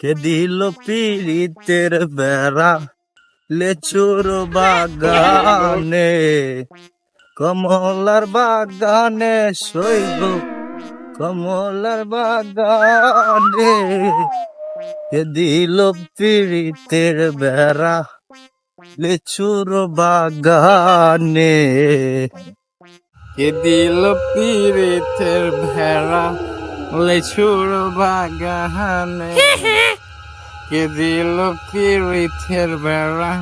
কে দিল পীড়িতের বেড়া? লেচুর বাগানে, কমলার বাগানে শৈব কমলার বাগানে। কে দিল পীড়িতের বেড়া? লেচুর বাগানে। কে দিল পীড়িতের ভেড়া লেছুর বাগানে। কে দিল পীড়িতের ভেড়া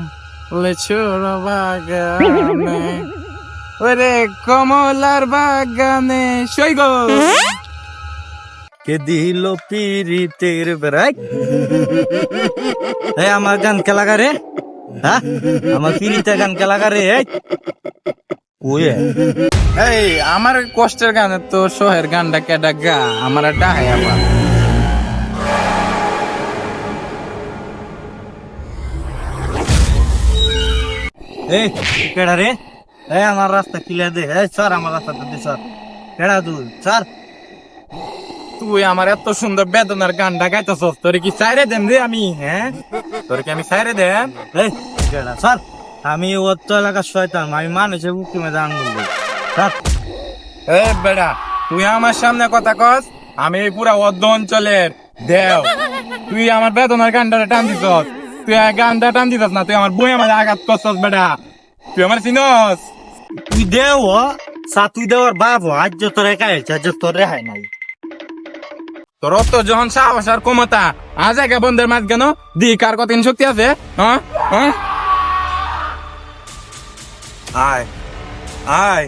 লেছুর বাগানে? ওরে কমলার বাগানে শৈব কে দিল পীড়িতের বেড়াই আমার গান খেলা রে? হ্যাঁ? আমার পীড়িতে গান রে? ওয়ে এই আমার কষ্টের গানে তো সোহের গানটা কেডা গা আমার ডাহে আবার। এই কেডা রে? এই আমার রাস্তা ক্লিয়ার দে। এই স্যার আমার রাস্তাটা দে স্যার কেডা তুই? স্যার তুই আমার এত সুন্দর বেদনার গানটা গাইতেছস তোর কি সাইরে দেন রে আমি হ্যাঁ? তোর কি আমি সাইরে দেন এই কেডা স্যার আমি অত এলাকার শয়তান আমি মানুষের বুকি বলব স্যার এ বেড়া তুই আমার সামনে কথা কস আমি এই পুরা অর্ধ অঞ্চলের দেও। তুই আমার বেদনার গানটা টান দিছস। তুই গানটা টান দিছস না তুই আমার বই আমার আঘাত করছস বেড়া। তুই আমার চিনস? তুই দেও সা তুই দেওয়ার বাপ আজ তোর একা হয়েছে আজ তোর রেহাই নাই। তোর অত যখন সাহস আর ক্ষমতা আজ একে বন্ধের মাঝ কেন দি কার কত শক্তি আছে হ্যাঁ? হ্যাঁ? আয় আয়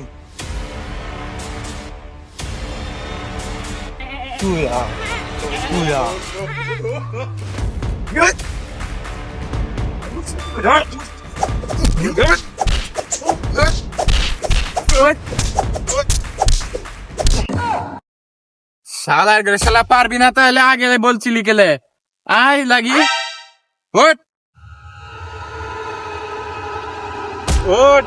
তুই আ তুই আ শালার গেলে শালা পারবি না তাহলে আগে বলছিলি কেলে? আয় লাগি। ওট ওট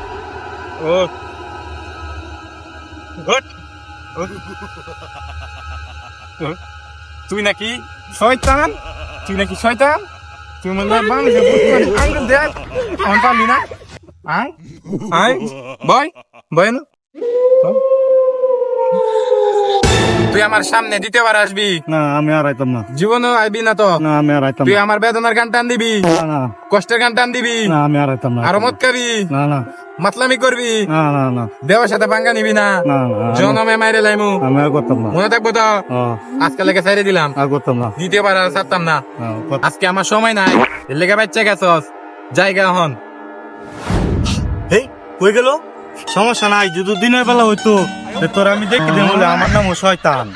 তুই নাকি শয়তান? তুই নাকি শয়তান? তুই মনে হয় দেখ আমি পারলি না। আয় আয়। বয় বয় না। তুই আমার সামনে দ্বিতীয়বার আসবি। না আমি আর আইতাম না। জীবনও আইবি না তো। না আমি আর আইতাম তুই আমার বেদনার গান টান দিবি। না, না। কষ্টের গান টান দিবি। না আমি আর আইতাম না। আরও মত খাবি না না। মাতলামি করবি? না না না। দেওয়ার সাথে ভাঙ্গা নিবি না। জনমে মাইরে লাইমু। আমি আর করতাম না। মনে থাকব তো? আজকে লেগে সাইরে দিলাম। আর করতাম না। দ্বিতীয়বার আর ছাড়তাম না। আজকে আমার সময় নাই। লেগে বাচ্চা গেছস। জায়গা হন। এই কই গেল? সমস্যা নাই যদি দিনের বেলা হইতো তোর আমি দেখি বলে আমার নাম শয়তান।